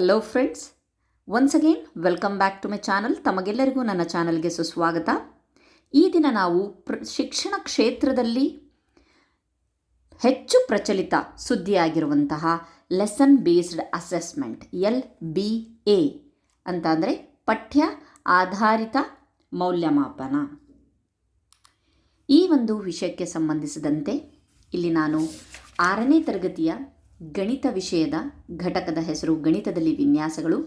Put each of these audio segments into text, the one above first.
Hello friends once again welcome back to my channel ತಮಗೆಲ್ಲರಿಗೂ ನನ್ನ ಚಾನಲ್ಗೆ ಸುಸ್ವಾಗತ. ಈ ದಿನ ನಾವು ಪ್ರ, ಶಿಕ್ಷಣ ಕ್ಷೇತ್ರದಲ್ಲಿ ಹೆಚ್ಚು ಪ್ರಚಲಿತ ಸುದ್ದಿಯಾಗಿರುವಂತಹ lesson based assessment L B A ಅಂತ ಅಂದರೆ ಪಠ್ಯ ಆಧಾರಿತ ಮೌಲ್ಯಮಾಪನ. ಈ ಒಂದು ವಿಷಯಕ್ಕೆ ಸಂಬಂಧಿಸಿದಂತೆ ಇಲ್ಲಿ ನಾನು ಆರನೇ ತರಗತಿಯ ಗಣಿತ ವಿಷಯದ ಘಟಕದ ಹೆಸರು ಗಣಿತದಲ್ಲಿ ವಿನ್ಯಾಸಗಳು.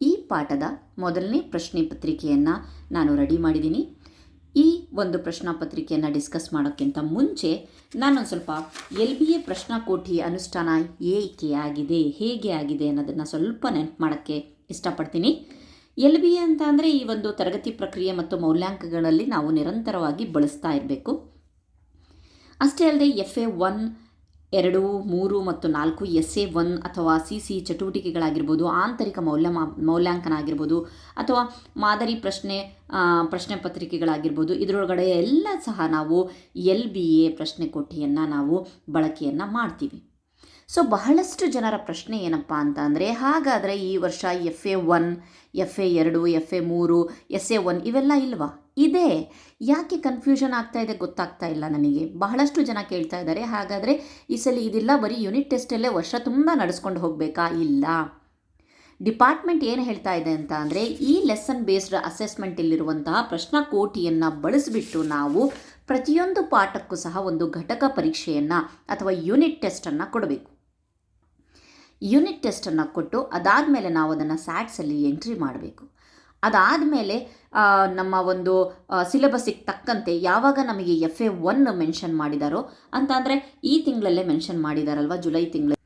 ಈ ಪಾಠದ ಮೊದಲನೇ ಪ್ರಶ್ನೆ ಪತ್ರಿಕೆಯನ್ನು ನಾನು ರೆಡಿ ಮಾಡಿದ್ದೀನಿ. ಈ ಒಂದು ಪ್ರಶ್ನಾ ಪತ್ರಿಕೆಯನ್ನು ಡಿಸ್ಕಸ್ ಮಾಡೋಕ್ಕಿಂತ ಮುಂಚೆ ನಾನೊಂದು ಸ್ವಲ್ಪ ಎಲ್ ಬಿ ಎ ಪ್ರಶ್ನಾಕೋಟಿ ಅನುಷ್ಠಾನ ಏಕೆ ಆಗಿದೆ, ಹೇಗೆ ಆಗಿದೆ ಅನ್ನೋದನ್ನು ಸ್ವಲ್ಪ ನೆನಪು ಮಾಡೋಕ್ಕೆ ಇಷ್ಟಪಡ್ತೀನಿ. ಎಲ್ ಬಿ ಎ ಅಂತ ಅಂದರೆ ಈ ಒಂದು ತರಗತಿ ಪ್ರಕ್ರಿಯೆ ಮತ್ತು ಮೌಲ್ಯಾಂಕಗಳಲ್ಲಿ ನಾವು ನಿರಂತರವಾಗಿ ಬಳಸ್ತಾ ಇರಬೇಕು. ಅಷ್ಟೇ ಅಲ್ಲದೆ ಎಫ್ ಎ ಒನ್ ಎರಡು, ಮೂರು ಮತ್ತು ನಾಲ್ಕು ಎಸ್ ಎ ಒನ್ ಅಥವಾ ಸಿ ಸಿ ಚಟುವಟಿಕೆಗಳಾಗಿರ್ಬೋದು, ಆಂತರಿಕ ಮೌಲ್ಯ ಮೌಲ್ಯಾಂಕನ ಆಗಿರ್ಬೋದು ಅಥವಾ ಮಾದರಿ ಪ್ರಶ್ನೆ ಪ್ರಶ್ನೆ ಪತ್ರಿಕೆಗಳಾಗಿರ್ಬೋದು, ಇದರೊಳಗಡೆ ಎಲ್ಲ ಸಹ ನಾವು ಎಲ್ ಬಿ ಎ ಪ್ರಶ್ನೆ ಕೋಟಿಯನ್ನು ನಾವು ಬಳಕೆಯನ್ನು ಮಾಡ್ತೀವಿ. ಸೊ, ಬಹಳಷ್ಟು ಜನರ ಪ್ರಶ್ನೆ ಏನಪ್ಪ ಅಂತ ಅಂದರೆ, ಹಾಗಾದರೆ ಈ ವರ್ಷ F A one, F A ಎರಡು, ಎಫ್ ಎ ಮೂರು ಎಸ್ ಎ ಒನ್ ಇವೆಲ್ಲ ಇಲ್ವಾ? ಇದೆ. ಯಾಕೆ ಕನ್ಫ್ಯೂಷನ್ ಆಗ್ತಾ ಇದೆ ಗೊತ್ತಾಗ್ತಾ ಇಲ್ಲ ನನಗೆ. ಬಹಳಷ್ಟು ಜನ ಕೇಳ್ತಾ ಇದ್ದಾರೆ. ಹಾಗಾದರೆ ಈ ಸಲ ಇದಿಲ್ಲ. ಬರೀ ಯೂನಿಟ್ ಟೆಸ್ಟಲ್ಲೇ ವರ್ಷ ತುಂಬ ನಡೆಸ್ಕೊಂಡು ಹೋಗಬೇಕಾ? ಇಲ್ಲ. ಡಿಪಾರ್ಟ್ಮೆಂಟ್ ಏನು ಹೇಳ್ತಾ ಇದೆ ಅಂತ ಅಂದರೆ, ಈ ಲೆಸನ್ ಬೇಸ್ಡ್ ಅಸೆಸ್ಮೆಂಟಲ್ಲಿರುವಂತಹ ಪ್ರಶ್ನಾಕೋಟಿಯನ್ನು ಬಳಸಿಬಿಟ್ಟು ನಾವು ಪ್ರತಿಯೊಂದು ಪಾಠಕ್ಕೂ ಸಹ ಒಂದು ಘಟಕ ಪರೀಕ್ಷೆಯನ್ನು ಅಥವಾ ಯೂನಿಟ್ ಟೆಸ್ಟನ್ನು ಕೊಡಬೇಕು. ಯೂನಿಟ್ ಟೆಸ್ಟನ್ನು ಕೊಟ್ಟು ಅದಾದಮೇಲೆ ನಾವು ಅದನ್ನು ಸ್ಯಾಟ್ಸಲ್ಲಿ ಎಂಟ್ರಿ ಮಾಡಬೇಕು. ಅದಾದಮೇಲೆ ನಮ್ಮ ಒಂದು ಸಿಲೆಬಸ್ಸಿಗೆ ತಕ್ಕಂತೆ ಯಾವಾಗ ನಮಗೆ ಎಫ್ ಎ ಒನ್ ಮೆನ್ಷನ್ ಮಾಡಿದಾರೋ ಅಂತ ಅಂದರೆ ಈ ತಿಂಗಳಲ್ಲೇ ಮೆನ್ಷನ್ ಮಾಡಿದಾರಲ್ವ, ಜುಲೈ ತಿಂಗಳು.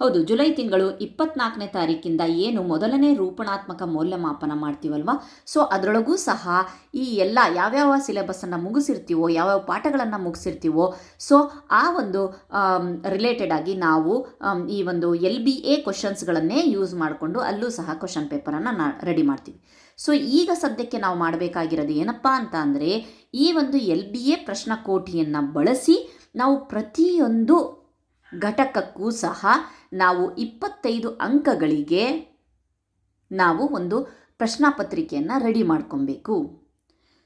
ಹೌದು, ಜುಲೈ ತಿಂಗಳು ಇಪ್ಪತ್ನಾಲ್ಕನೇ ತಾರೀಕಿಂದ ಏನು ಮೊದಲನೇ ರೂಪಣಾತ್ಮಕ ಮೌಲ್ಯಮಾಪನ ಮಾಡ್ತೀವಲ್ವ? ಸೊ, ಅದರೊಳಗೂ ಸಹ ಈ ಎಲ್ಲ ಯಾವ್ಯಾವ ಸಿಲೆಬಸ್ಸನ್ನು ಮುಗಿಸಿರ್ತೀವೋ, ಯಾವ್ಯಾವ ಪಾಠಗಳನ್ನು ಮುಗಿಸಿರ್ತೀವೋ, ಸೊ, ಆ ಒಂದು ರಿಲೇಟೆಡ್ ಆಗಿ ನಾವು ಈ ಒಂದು ಎಲ್ ಬಿ ಎ ಕ್ವಶನ್ಸ್ಗಳನ್ನೇ ಯೂಸ್ ಮಾಡಿಕೊಂಡು ಅಲ್ಲೂ ಸಹ ಕ್ವಶನ್ ಪೇಪರನ್ನು ನಾ ರೆಡಿ ಮಾಡ್ತೀವಿ. ಸೊ ಈಗ ಸದ್ಯಕ್ಕೆ ನಾವು ಮಾಡಬೇಕಾಗಿರೋದು ಏನಪ್ಪ ಅಂತ ಅಂದರೆ, ಈ ಒಂದು ಎಲ್ ಬಿ ಎ ಪ್ರಶ್ನಕೋಟಿಯನ್ನು ಬಳಸಿ ನಾವು ಪ್ರತಿಯೊಂದು ಘಟಕಕ್ಕೂ ಸಹ ನಾವು ಇಪ್ಪತ್ತೈದು ಅಂಕಗಳಿಗೆ ನಾವು ಒಂದು ಪ್ರಶ್ನಾಪತ್ರಿಕೆಯನ್ನು ರೆಡಿ ಮಾಡ್ಕೊಬೇಕು.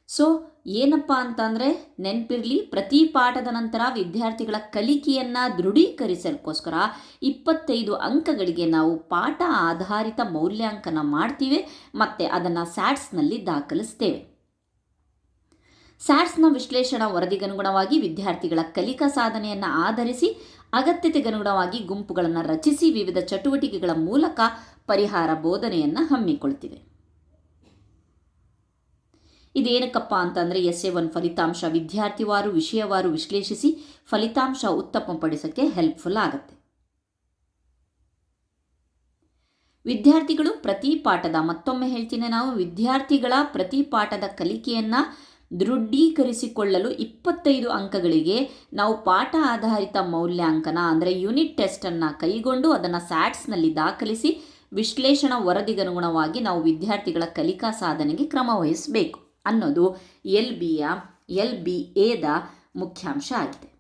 ಸೊ ಏನಪ್ಪ ಅಂತಂದರೆ ನೆನಪಿರಲಿ, ಪ್ರತಿ ಪಾಠದ ನಂತರ ವಿದ್ಯಾರ್ಥಿಗಳ ಕಲಿಕೆಯನ್ನು ದೃಢೀಕರಿಸಲ್ಕೋಸ್ಕರ ಇಪ್ಪತ್ತೈದು ಅಂಕಗಳಿಗೆ ನಾವು ಪಾಠ ಆಧಾರಿತ ಮೌಲ್ಯಾಂಕನ ಮಾಡ್ತೀವಿ ಮತ್ತು ಅದನ್ನು ಸ್ಯಾಟ್ಸ್ನಲ್ಲಿ ದಾಖಲಿಸ್ತೇವೆ. ಸ್ಯಾಟ್ಸ್ನ ವಿಶ್ಲೇಷಣಾ ವರದಿಗನುಗುಣವಾಗಿ ವಿದ್ಯಾರ್ಥಿಗಳ ಕಲಿಕಾ ಸಾಧನೆಯನ್ನು ಆಧರಿಸಿ ಅಗತ್ಯತೆಗನುಗುಣವಾಗಿ ಗುಂಪುಗಳನ್ನು ರಚಿಸಿ ವಿವಿಧ ಚಟುವಟಿಕೆಗಳ ಮೂಲಕ ಪರಿಹಾರ ಬೋಧನೆಯನ್ನು ಹಮ್ಮಿಕೊಳ್ತಿವೆ. ಇದೇನಕ್ಕಪ್ಪ ಅಂತಂದರೆ ಎಸ್ ಎ ಒನ್ ಫಲಿತಾಂಶ ವಿದ್ಯಾರ್ಥಿವಾರು, ವಿಷಯವಾರು ವಿಶ್ಲೇಷಿಸಿ ಫಲಿತಾಂಶ ಉತ್ತಮಪಡಿಸೋಕ್ಕೆ ಹೆಲ್ಪ್ಫುಲ್ ಆಗುತ್ತೆ. ವಿದ್ಯಾರ್ಥಿಗಳು ಪ್ರತಿ ಪಾಠದ ಮತ್ತೊಮ್ಮೆ ಹೇಳ್ತೀನಿ ನಾವು. ವಿದ್ಯಾರ್ಥಿಗಳ ಪ್ರತಿ ಪಾಠದ ಕಲಿಕೆಯನ್ನು ದೃಢೀಕರಿಸಿಕೊಳ್ಳಲು ಇಪ್ಪತ್ತೈದು ಅಂಕಗಳಿಗೆ ನಾವು ಪಾಠ ಆಧಾರಿತ ಮೌಲ್ಯಾಂಕನ ಅಂದರೆ ಯೂನಿಟ್ ಟೆಸ್ಟನ್ನು ಕೈಗೊಂಡು ಅದನ್ನು ಸ್ಯಾಟ್ಸ್ನಲ್ಲಿ ದಾಖಲಿಸಿ ವಿಶ್ಲೇಷಣಾ ವರದಿಗನುಗುಣವಾಗಿ ನಾವು ವಿದ್ಯಾರ್ಥಿಗಳ ಕಲಿಕಾ ಸಾಧನೆಗೆ ಕ್ರಮ ವಹಿಸಬೇಕು. ಅನ್ನೋದು ಎಲ್ ಬಿಯ ಎಲ್ ಬಿ ಎದ ಮುಖ್ಯಾಂಶ ಆಗಿದೆ.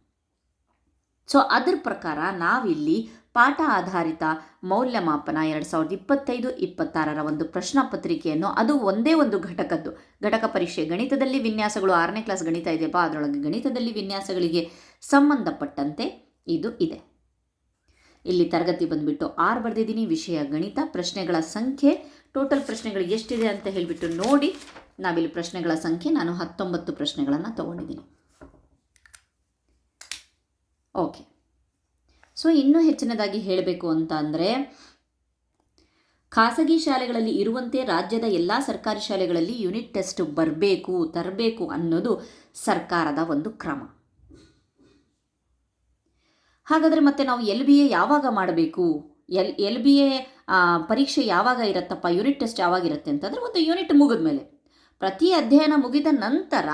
ಸೊ, ಅದರ ಪ್ರಕಾರ ನಾವಿಲ್ಲಿ ಪಾಠ ಆಧಾರಿತ ಮೌಲ್ಯಮಾಪನ ಎರಡು ಸಾವಿರದ ಇಪ್ಪತ್ತೈದು, ಇಪ್ಪತ್ತಾರರ ಒಂದು ಪ್ರಶ್ನಾ ಪತ್ರಿಕೆಯನ್ನು ಅದು ಒಂದೇ ಒಂದು ಘಟಕದ್ದು. ಘಟಕ ಪರೀಕ್ಷೆ ಗಣಿತದಲ್ಲಿ ವಿನ್ಯಾಸಗಳು, ಆರನೇ ಕ್ಲಾಸ್ ಗಣಿತ ಇದೆಯಪ್ಪ ಅದರೊಳಗೆ ಗಣಿತದಲ್ಲಿ ವಿನ್ಯಾಸಗಳಿಗೆ ಸಂಬಂಧಪಟ್ಟಂತೆ ಇದು ಇದೆ. ಇಲ್ಲಿ ತರಗತಿ ಬಂದುಬಿಟ್ಟು ಆರು ಬರೆದಿದ್ದೀನಿ, ವಿಷಯ ಗಣಿತ, ಪ್ರಶ್ನೆಗಳ ಸಂಖ್ಯೆ, ಟೋಟಲ್ ಪ್ರಶ್ನೆಗಳು ಎಷ್ಟಿದೆ ಅಂತ ಹೇಳಿಬಿಟ್ಟು ನೋಡಿ ನಾವಿಲ್ಲಿ ಪ್ರಶ್ನೆಗಳ ಸಂಖ್ಯೆ, ನಾನು ಹತ್ತೊಂಬತ್ತು ಪ್ರಶ್ನೆಗಳನ್ನು ತಗೊಂಡಿದ್ದೀನಿ. ಓಕೆ ಸೊ ಇನ್ನೂ ಹೆಚ್ಚಿನದಾಗಿ ಹೇಳಬೇಕು ಅಂತ ಅಂದರೆ, ಖಾಸಗಿ ಶಾಲೆಗಳಲ್ಲಿ ಇರುವಂತೆ ರಾಜ್ಯದ ಎಲ್ಲ ಸರ್ಕಾರಿ ಶಾಲೆಗಳಲ್ಲಿ ಯೂನಿಟ್ ಟೆಸ್ಟ್ ಬರಬೇಕು, ತರಬೇಕು ಅನ್ನೋದು ಸರ್ಕಾರದ ಒಂದು ಕ್ರಮ. ಹಾಗಾದರೆ ಮತ್ತೆ ನಾವು ಎಲ್ ಬಿ ಎ ಯಾವಾಗ ಮಾಡಬೇಕು? ಎಲ್ ಎಲ್ ಬಿ ಎ ಪರೀಕ್ಷೆ ಯಾವಾಗ ಇರುತ್ತಪ್ಪ? ಯೂನಿಟ್ ಟೆಸ್ಟ್ ಯಾವಾಗ ಇರುತ್ತೆ ಅಂತಂದರೆ, ಒಂದು ಯೂನಿಟ್ ಮುಗಿದ ಮೇಲೆ ಪ್ರತಿ ಅಧ್ಯಯನ ಮುಗಿದ ನಂತರ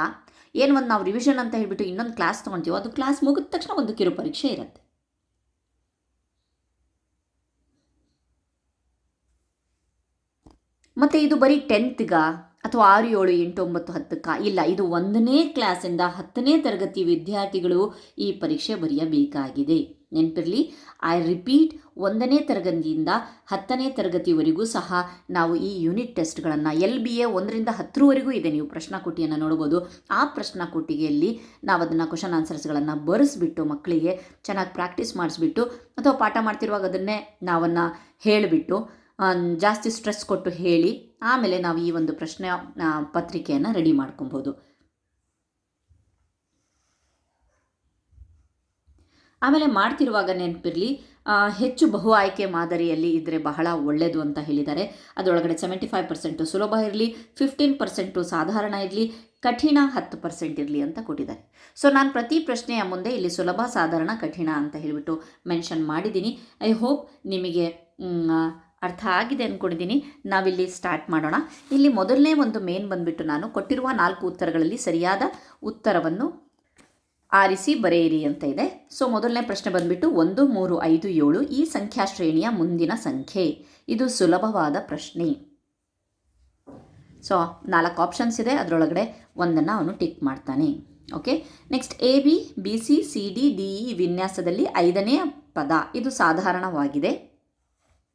ಏನು ಒಂದು ನಾವು ರಿವಿಷನ್ ಅಂತ ಹೇಳಿಬಿಟ್ಟು ಇನ್ನೊಂದು ಕ್ಲಾಸ್ ತೊಗೊಳ್ತೀವೋ ಅದು ಕ್ಲಾಸ್ ಮುಗಿದ ತಕ್ಷಣ ಒಂದು ಕಿರು ಪರೀಕ್ಷೆ ಇರುತ್ತೆ. ಮತ್ತು ಇದು ಬರೀ ಟೆಂತ್ಗ ಅಥವಾ ಆರು, ಏಳು, ಎಂಟು, ಒಂಬತ್ತು, ಹತ್ತಕ್ಕ? ಇಲ್ಲ, ಇದು ಒಂದನೇ ಕ್ಲಾಸಿಂದ ಹತ್ತನೇ ತರಗತಿ ವಿದ್ಯಾರ್ಥಿಗಳು ಈ ಪರೀಕ್ಷೆ ಬರೆಯಬೇಕಾಗಿದೆ. ನೆನಪಿರಲಿ ಐ ರಿಪೀಟ್ ಒಂದನೇ ತರಗತಿಯಿಂದ ಹತ್ತನೇ ತರಗತಿವರೆಗೂ ಸಹ ನಾವು ಈ ಯೂನಿಟ್ ಟೆಸ್ಟ್ಗಳನ್ನು ಎಲ್ ಬಿ ಎ ಒಂದರಿಂದ ಹತ್ತರವರೆಗೂ ಇದೆ. ನೀವು ಪ್ರಶ್ನಾಕೋಟಿಯನ್ನು ನೋಡ್ಬೋದು ಆ ಪ್ರಶ್ನಾಕೋಟಿಗೆಯಲ್ಲಿ ನಾವು ಅದನ್ನು ಕ್ವಶನ್ ಆನ್ಸರ್ಸ್ಗಳನ್ನು ಬರೆಸ್ಬಿಟ್ಟು, ಮಕ್ಕಳಿಗೆ ಚೆನ್ನಾಗಿ ಪ್ರಾಕ್ಟೀಸ್ ಮಾಡಿಸ್ಬಿಟ್ಟು, ಅಥವಾ ಪಾಠ ಮಾಡ್ತಿರುವಾಗ ಅದನ್ನೇ ನಾವನ್ನು ಹೇಳಿಬಿಟ್ಟು ಜಾಸ್ತಿ ಸ್ಟ್ರೆಸ್ ಕೊಟ್ಟು ಹೇಳಿ, ಆಮೇಲೆ ನಾವು ಈ ಒಂದು ಪ್ರಶ್ನೆ ಪತ್ರಿಕೆಯನ್ನು ರೆಡಿ ಮಾಡ್ಕೊಬೋದು ಆಮೇಲೆ ಮಾಡ್ತಿರುವಾಗ ನೆನಪಿರಲಿ ಹೆಚ್ಚು ಬಹು ಆಯ್ಕೆ ಮಾದರಿಯಲ್ಲಿ ಇದ್ದರೆ ಬಹಳ ಒಳ್ಳೆಯದು ಅಂತ ಹೇಳಿದ್ದಾರೆ. ಅದರೊಳಗಡೆ ಸೆವೆಂಟಿ ಫೈವ್ ಪರ್ಸೆಂಟು ಸುಲಭ ಇರಲಿ ಫಿಫ್ಟೀನ್ ಪರ್ಸೆಂಟು ಸಾಧಾರಣ ಇರಲಿ, ಕಠಿಣ ಹತ್ತು ಪರ್ಸೆಂಟ್ ಇರಲಿ ಅಂತ ಕೊಟ್ಟಿದ್ದಾರೆ. ಸೊ ನಾನು ಪ್ರತಿ ಪ್ರಶ್ನೆಯ ಮುಂದೆ ಇಲ್ಲಿ ಸುಲಭ, ಸಾಧಾರಣ, ಕಠಿಣ ಅಂತ ಹೇಳಿಬಿಟ್ಟು ಮೆನ್ಷನ್ ಮಾಡಿದ್ದೀನಿ. ಐ ಹೋಪ್ ನಿಮಗೆ ಅರ್ಥ ಆಗಿದೆ ಅಂದ್ಕೊಂಡಿದ್ದೀನಿ ನಾವಿಲ್ಲಿ ಸ್ಟಾರ್ಟ್ ಮಾಡೋಣ. ಇಲ್ಲಿ ಮೊದಲನೇ ಒಂದು ಮೇನ್ ಬಂದುಬಿಟ್ಟು ನಾನು ಕೊಟ್ಟಿರುವ ನಾಲ್ಕು ಉತ್ತರಗಳಲ್ಲಿ ಸರಿಯಾದ ಉತ್ತರವನ್ನು ಆರಿಸಿ ಬರೆಯಿರಿ ಅಂತ ಇದೆ. ಸೊ ಮೊದಲನೇ ಪ್ರಶ್ನೆ ಬಂದ್ಬಿಟ್ಟು ಒಂದು, ಮೂರು, ಐದು, ಏಳು ಈ ಸಂಖ್ಯಾ ಶ್ರೇಣಿಯ ಮುಂದಿನ ಸಂಖ್ಯೆ. ಇದು ಸುಲಭವಾದ ಪ್ರಶ್ನೆ. ಸೊ ನಾಲ್ಕು ಆಪ್ಷನ್ಸ್ ಇದೆ. ಅದರೊಳಗಡೆ ಒಂದನ್ನು ಅವನು ಟಿಕ್ ಮಾಡ್ತಾನೆ. Okay next A B B C C D D E ವಿನ್ಯಾಸದಲ್ಲಿ ಐದನೇ ಪದ. ಇದು ಸಾಧಾರಣವಾಗಿದೆ.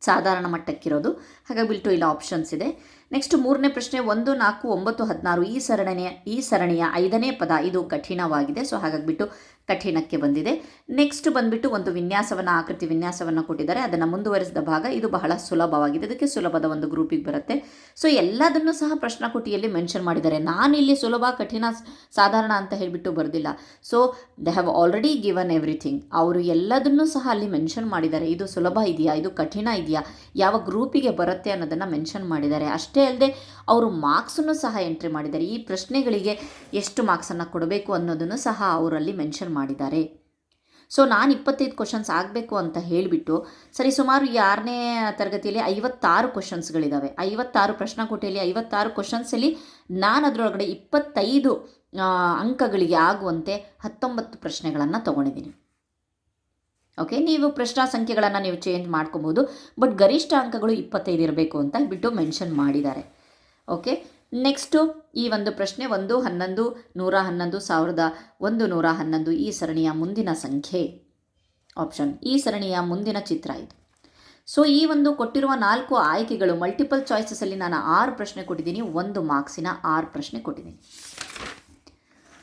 ಸಾಧಾರಣ ಮಟ್ಟಕ್ಕಿರೋದು. ಹಾಗಾಗಿ ಬಿಲ್ಟು ಇಲ್ಲ ಆಪ್ಷನ್ಸ್ ಇದೆ. ನೆಕ್ಸ್ಟ್ ಮೂರನೇ ಪ್ರಶ್ನೆ ಒಂದು, ನಾಲ್ಕು, ಒಂಬತ್ತು, ಹದಿನಾರು ಈ ಸರಣಿಯ ಈ ಸರಣಿಯ ಐದನೇ ಪದ. ಇದು ಕಠಿಣವಾಗಿದೆ. ಸೊ ಹಾಗಾಗಿಬಿಟ್ಟು ಕಠಿಣಕ್ಕೆ ಬಂದಿದೆ. ನೆಕ್ಸ್ಟ್ ಬಂದ್ಬಿಟ್ಟು ಒಂದು ವಿನ್ಯಾಸವನ್ನು, ಆಕೃತಿ ವಿನ್ಯಾಸವನ್ನು ಕೊಟ್ಟಿದ್ದಾರೆ. ಅದನ್ನು ಮುಂದುವರಿಸಿದ ಭಾಗ ಇದು ಬಹಳ ಸುಲಭವಾಗಿದೆ. ಅದಕ್ಕೆ ಸುಲಭದ ಒಂದು ಗ್ರೂಪಿಗೆ ಬರುತ್ತೆ. ಸೊ ಎಲ್ಲದನ್ನು ಸಹ ಪ್ರಶ್ನಾಕೋಟಿಯಲ್ಲಿ ಮೆನ್ಷನ್ ಮಾಡಿದ್ದಾರೆ. ನಾನು ಇಲ್ಲಿ ಸುಲಭ, ಕಠಿಣ, ಸಾಧಾರಣ ಅಂತ ಹೇಳಿಬಿಟ್ಟು ಬರೆದಿಲ್ಲ. So they have already given everything ಅವರು ಎಲ್ಲದನ್ನೂ ಸಹ ಅಲ್ಲಿ ಮೆನ್ಷನ್ ಮಾಡಿದ್ದಾರೆ. ಇದು ಸುಲಭ ಇದೆಯಾ? ಇದು ಕಠಿಣ ಇದೆಯಾ? ಯಾವ ಗ್ರೂಪಿಗೆ ಬರುತ್ತೆ ಅನ್ನೋದನ್ನು ಮೆನ್ಷನ್ ಮಾಡಿದ್ದಾರೆ. ಅಷ್ಟೇ ಅಲ್ಲದೆ ಅವರು ಮಾರ್ಕ್ಸನ್ನು ಸಹ ಎಂಟ್ರಿ ಮಾಡಿದ್ದಾರೆ. ಈ ಪ್ರಶ್ನೆಗಳಿಗೆ ಎಷ್ಟು ಮಾರ್ಕ್ಸನ್ನು ಕೊಡಬೇಕು ಅನ್ನೋದನ್ನು ಸಹ ಅವರಲ್ಲಿ ಮೆನ್ಷನ್ ಮಾಡಿದ್ದಾರೆ. ಸೊ ನಾನು ಇಪ್ಪತ್ತೈದು ಕ್ವಶನ್ಸ್ ಆಗಬೇಕು ಅಂತ ಹೇಳಿಬಿಟ್ಟು, ಸರಿ, ಸುಮಾರು ಈ ಆರನೇ ತರಗತಿಯಲ್ಲಿ ಐವತ್ತಾರು ಕ್ವಶನ್ಸ್ಗಳಿದ್ದಾವೆ ಐವತ್ತಾರು ಪ್ರಶ್ನಕೋಟೆಯಲ್ಲಿ ಐವತ್ತಾರು ಕ್ವಶನ್ಸಲ್ಲಿ ನಾನು ಅದರೊಳಗಡೆ ಇಪ್ಪತ್ತೈದು ಅಂಕಗಳಿಗೆ ಆಗುವಂತೆ ಹತ್ತೊಂಬತ್ತು ಪ್ರಶ್ನೆಗಳನ್ನು ತೊಗೊಂಡಿದ್ದೀನಿ. ಓಕೆ ನೀವು ಪ್ರಶ್ನಾ ಸಂಖ್ಯೆಗಳನ್ನು ನೀವು ಚೇಂಜ್ ಮಾಡ್ಕೊಬೋದು ಬಟ್ ಗರಿಷ್ಠ ಅಂಕಗಳು ಇಪ್ಪತ್ತೈದು ಇರಬೇಕು ಅಂತ ಬಿಟ್ಟು ಮೆನ್ಷನ್ ಮಾಡಿದ್ದಾರೆ. ಓಕೆ ನೆಕ್ಸ್ಟು ಈ ಒಂದು ಪ್ರಶ್ನೆ ಒಂದು ಹನ್ನೊಂದು, ನೂರ ಹನ್ನೊಂದು, ಸಾವಿರದ ಒಂದು ನೂರ ಹನ್ನೊಂದು, ಈ ಸರಣಿಯ ಮುಂದಿನ ಸಂಖ್ಯೆ. ಆಪ್ಷನ್ ಈ ಸರಣಿಯ ಮುಂದಿನ ಚಿತ್ರ ಇದು. ಸೊ ಈ ಒಂದು ಕೊಟ್ಟಿರುವ ನಾಲ್ಕು ಆಯ್ಕೆಗಳು ಮಲ್ಟಿಪಲ್ ಚಾಯ್ಸಸಲ್ಲಿ ನಾನು ಆರು ಪ್ರಶ್ನೆ ಕೊಟ್ಟಿದ್ದೀನಿ, ಒಂದು ಮಾರ್ಕ್ಸಿನ ಆರು ಪ್ರಶ್ನೆ ಕೊಟ್ಟಿದ್ದೀನಿ.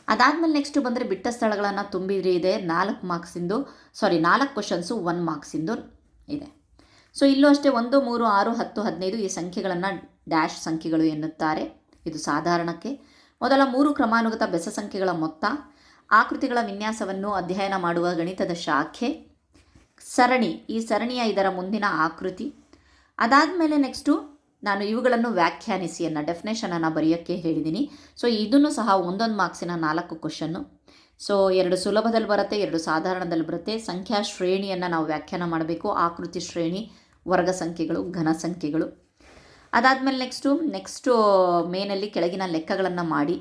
ಅದಾದಮೇಲೆ ನೆಕ್ಸ್ಟ್ ಬಂದರೆ ಬಿಟ್ಟ ಸ್ಥಳಗಳನ್ನು ತುಂಬಿದ್ರೆ ಇದೆ, ನಾಲ್ಕು ಮಾರ್ಕ್ಸಿಂದು ಸಾರಿ ನಾಲ್ಕು ಕ್ವಶನ್ಸು ಒನ್ ಮಾರ್ಕ್ಸಿಂದು ಇದೆ ಸೊ ಇಲ್ಲೂ ಅಷ್ಟೇ ಒಂದು, ಮೂರು, ಆರು, ಹತ್ತು, ಹದಿನೈದು ಈ ಸಂಖ್ಯೆಗಳನ್ನು ಡ್ಯಾಶ್ ಸಂಖ್ಯೆಗಳು ಎನ್ನುತ್ತಾರೆ. ಇದು ಸಾಧಾರಣಕ್ಕೆ ಮೊದಲ ಮೂರು ಕ್ರಮಾನುಗತ ಬೆಸ ಸಂಖ್ಯೆಗಳ ಮೊತ್ತ, ಆಕೃತಿಗಳ ವಿನ್ಯಾಸವನ್ನು ಅಧ್ಯಯನ ಮಾಡುವ ಗಣಿತದ ಶಾಖೆ, ಸರಣಿ, ಈ ಸರಣಿಯ ಇದರ ಮುಂದಿನ ಆಕೃತಿ. ಅದಾದ ಮೇಲೆ ನೆಕ್ಸ್ಟು ನಾನು ಇವುಗಳನ್ನು ವ್ಯಾಖ್ಯಾನಿಸಿ ಅನ್ನೋ ಡೆಫಿನೇಷನನ್ನು ಬರೆಯೋಕ್ಕೆ ಹೇಳಿದ್ದೀನಿ ಸೊ ಇದನ್ನು ಸಹ ಒಂದೊಂದು ಮಾರ್ಕ್ಸಿನ ನಾಲ್ಕು ಕ್ವಶನ್ನು ಸೊ ಎರಡು ಸುಲಭದಲ್ಲಿ ಬರುತ್ತೆ, ಎರಡು ಸಾಧಾರಣದಲ್ಲಿ ಬರುತ್ತೆ. ಸಂಖ್ಯಾ ಶ್ರೇಣಿಯನ್ನು ನಾವು ವ್ಯಾಖ್ಯಾನ ಮಾಡಬೇಕು. ಆಕೃತಿ ಶ್ರೇಣಿ, ವರ್ಗ ಸಂಖ್ಯೆಗಳು, ಘನ ಸಂಖ್ಯೆಗಳು. ಅದಾದಮೇಲೆ ನೆಕ್ಸ್ಟು ನೆಕ್ಸ್ಟು ಮೇನಲ್ಲಿ ಕೆಳಗಿನ ಲೆಕ್ಕಗಳನ್ನು ಮಾಡಿ.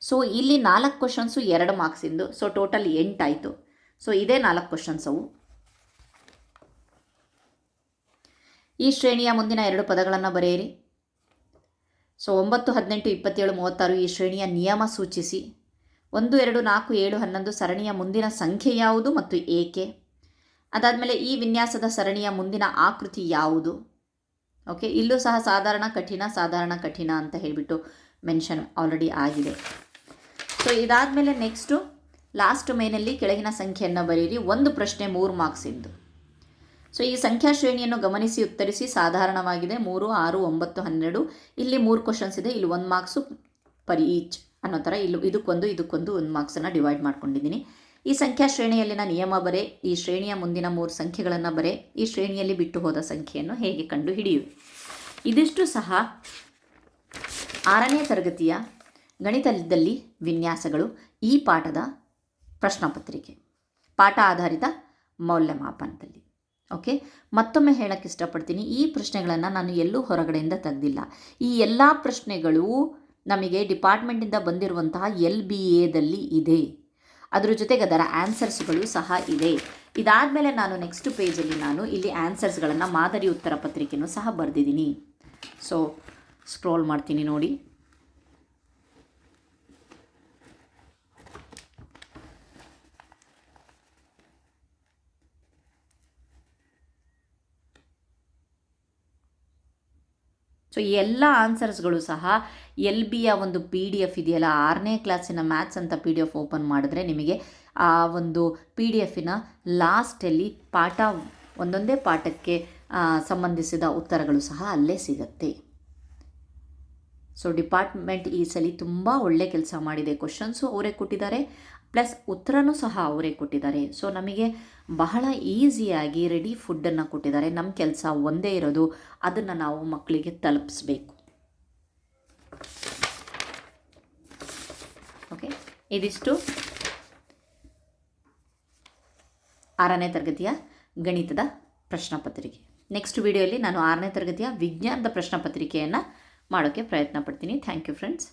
ಸೊ ಇಲ್ಲಿ ನಾಲ್ಕು ಕ್ವಶನ್ಸು ಎರಡು ಮಾರ್ಕ್ಸಿಂದು ಸೊ ಟೋಟಲ್ ಎಂಟಾಯಿತು ಸೊ ಇದೇ ನಾಲ್ಕು ಕ್ವಶನ್ಸ್ ಅವು. ಈ ಶ್ರೇಣಿಯ ಮುಂದಿನ ಎರಡು ಪದಗಳನ್ನು ಬರೆಯಿರಿ. ಸೊ ಒಂಬತ್ತು, ಹದಿನೆಂಟು, ಇಪ್ಪತ್ತೇಳು, ಮೂವತ್ತಾರು ಈ ಶ್ರೇಣಿಯ ನಿಯಮ ಸೂಚಿಸಿ. ಒಂದು, ಎರಡು, ನಾಲ್ಕು, ಏಳು, ಹನ್ನೊಂದು ಸರಣಿಯ ಮುಂದಿನ ಸಂಖ್ಯೆ ಯಾವುದು ಮತ್ತು ಏಕೆ? ಅದಾದಮೇಲೆ ಈ ವಿನ್ಯಾಸದ ಸರಣಿಯ ಮುಂದಿನ ಆಕೃತಿ ಯಾವುದು? ಓಕೆ ಇಲ್ಲೂ ಸಹ ಸಾಧಾರಣ ಕಠಿಣ ಸಾಧಾರಣ ಕಠಿಣ ಅಂತ ಹೇಳಿಬಿಟ್ಟು ಮೆನ್ಷನ್ ಆಲ್ರೆಡಿ ಆಗಿದೆ. ಸೊ ಇದಾದಮೇಲೆ ನೆಕ್ಸ್ಟು ಲಾಸ್ಟ್ ಮೇನಲ್ಲಿ ಕೆಳಗಿನ ಸಂಖ್ಯೆಯನ್ನು ಬರೆಯಿರಿ ಒಂದು ಪ್ರಶ್ನೆ ಮೂರು ಮಾರ್ಕ್ಸಿಂದು ಸೊ ಈ ಸಂಖ್ಯಾ ಶ್ರೇಣಿಯನ್ನು ಗಮನಿಸಿ, ಉತ್ತರಿಸಿ. ಸಾಧಾರಣವಾಗಿದೆ. ಮೂರು, ಆರು, ಒಂಬತ್ತು, ಹನ್ನೆರಡು. ಇಲ್ಲಿ ಮೂರು ಕ್ವಶನ್ಸ್ ಇದೆ. ಇಲ್ಲಿ ಒಂದು ಮಾರ್ಕ್ಸು ಪರ್ ಈಚ್ ಅನ್ನೋ ಥರ ಇಲ್ಲಿ ಇದಕ್ಕೊಂದು ಇದಕ್ಕೊಂದು ಒಂದು ಮಾರ್ಕ್ಸನ್ನು ಡಿವೈಡ್ ಮಾಡ್ಕೊಂಡಿದ್ದೀನಿ. ಈ ಸಂಖ್ಯಾ ಶ್ರೇಣಿಯಲ್ಲಿನ ನಿಯಮ ಬರೆ, ಈ ಶ್ರೇಣಿಯ ಮುಂದಿನ ಮೂರು ಸಂಖ್ಯೆಗಳನ್ನು ಬರೆ, ಈ ಶ್ರೇಣಿಯಲ್ಲಿ ಬಿಟ್ಟು ಹೋದ ಸಂಖ್ಯೆಯನ್ನು ಹೇಗೆ ಕಂಡು ಹಿಡಿಯುವೆ ಇದಿಷ್ಟು ಸಹ ಆರನೇ ತರಗತಿಯ ಗಣಿತದಲ್ಲಿ ವಿನ್ಯಾಸಗಳು ಈ ಪಾಠದ ಪ್ರಶ್ನಪತ್ರಿಕೆ. ಪಾಠ ಆಧಾರಿತ ಮೌಲ್ಯಮಾಪನದಲ್ಲಿ. ಓಕೆ? ಮತ್ತೊಮ್ಮೆ ಹೇಳಕ್ಕೆ ಇಷ್ಟಪಡ್ತೀನಿ, ಈ ಪ್ರಶ್ನೆಗಳನ್ನು ನಾನು ಎಲ್ಲೂ ಹೊರಗಡೆಯಿಂದ ತೆಗೆದಿಲ್ಲ ಈ ಎಲ್ಲ ಪ್ರಶ್ನೆಗಳು ನಮಗೆ ಡಿಪಾರ್ಟ್ಮೆಂಟಿಂದ ಬಂದಿರುವಂತಹ ಎಲ್ ಬಿ ಎದಲ್ಲಿ ಇದೆ. ಅದರ ಜೊತೆಗೆ ಅದರ ಆನ್ಸರ್ಸ್ಗಳು ಸಹ ಇದೆ ಇದಾದ ಮೇಲೆ ನಾನು ನೆಕ್ಸ್ಟ್ ಪೇಜಲ್ಲಿ ನಾನು ಇಲ್ಲಿ ಆನ್ಸರ್ಸ್ಗಳನ್ನು ಮಾದರಿ ಉತ್ತರ ಪತ್ರಿಕೆಯನ್ನು ಸಹ ಬರೆದಿದ್ದೀನಿ. ಸೊ ಸ್ಕ್ರೋಲ್ ಮಾಡ್ತೀನಿ ನೋಡಿ. ಸೊ ಈ ಎಲ್ಲ ಆನ್ಸರ್ಸ್ಗಳು ಸಹ ಎಲ್ ಬಿಯ ಒಂದು ಪಿ ಡಿ ಎಫ್ ಇದೆಯಲ್ಲ, ಆರನೇ ಕ್ಲಾಸಿನ ಮ್ಯಾಥ್ಸ್ ಅಂತ ಪಿ ಡಿ ಎಫ್ ಓಪನ್ ಮಾಡಿದ್ರೆ ನಿಮಗೆ ಆ ಒಂದು ಪಿ ಡಿ ಎಫಿನ ಲಾಸ್ಟಲ್ಲಿ ಪಾಠ, ಒಂದೊಂದೇ ಪಾಠಕ್ಕೆ ಸಂಬಂಧಿಸಿದ ಉತ್ತರಗಳು ಸಹ ಅಲ್ಲೇ ಸಿಗುತ್ತೆ. ಸೊ ಡಿಪಾರ್ಟ್ಮೆಂಟ್ ಈ ಸಲ ತುಂಬ ಒಳ್ಳೆ ಕೆಲಸ ಮಾಡಿದೆ. ಕ್ವಶನ್ಸು ಅವರೇ ಕೊಟ್ಟಿದ್ದಾರೆ ಪ್ಲಸ್ ಉತ್ತರನೂ ಸಹ ಅವರೇ ಕೊಟ್ಟಿದ್ದಾರೆ. ಸೊ ನಮಗೆ ಬಹಳ ಈಸಿಯಾಗಿ ರೆಡಿ ಫುಡ್ಡನ್ನು ಕೊಟ್ಟಿದ್ದಾರೆ. ನಮ್ಮ ಕೆಲಸ ಒಂದೇ ಇರೋದು, ಅದನ್ನು ನಾವು ಮಕ್ಕಳಿಗೆ ತಲುಪಿಸ್ಬೇಕು ಓಕೆ ಇದಿಷ್ಟು. ಆರನೇ ತರಗತಿಯ ಗಣಿತದ ಪ್ರಶ್ನಪತ್ರಿಕೆ ನೆಕ್ಸ್ಟ್ ವಿಡಿಯೋಲಿ ನಾನು ಆರನೇ ತರಗತಿಯ ವಿಜ್ಞಾನದ ಪ್ರಶ್ನಪತ್ರಿಕೆಯನ್ನು ಮಾಡೋಕ್ಕೆ ಪ್ರಯತ್ನ ಪಡ್ತೀನಿ. Thank you friends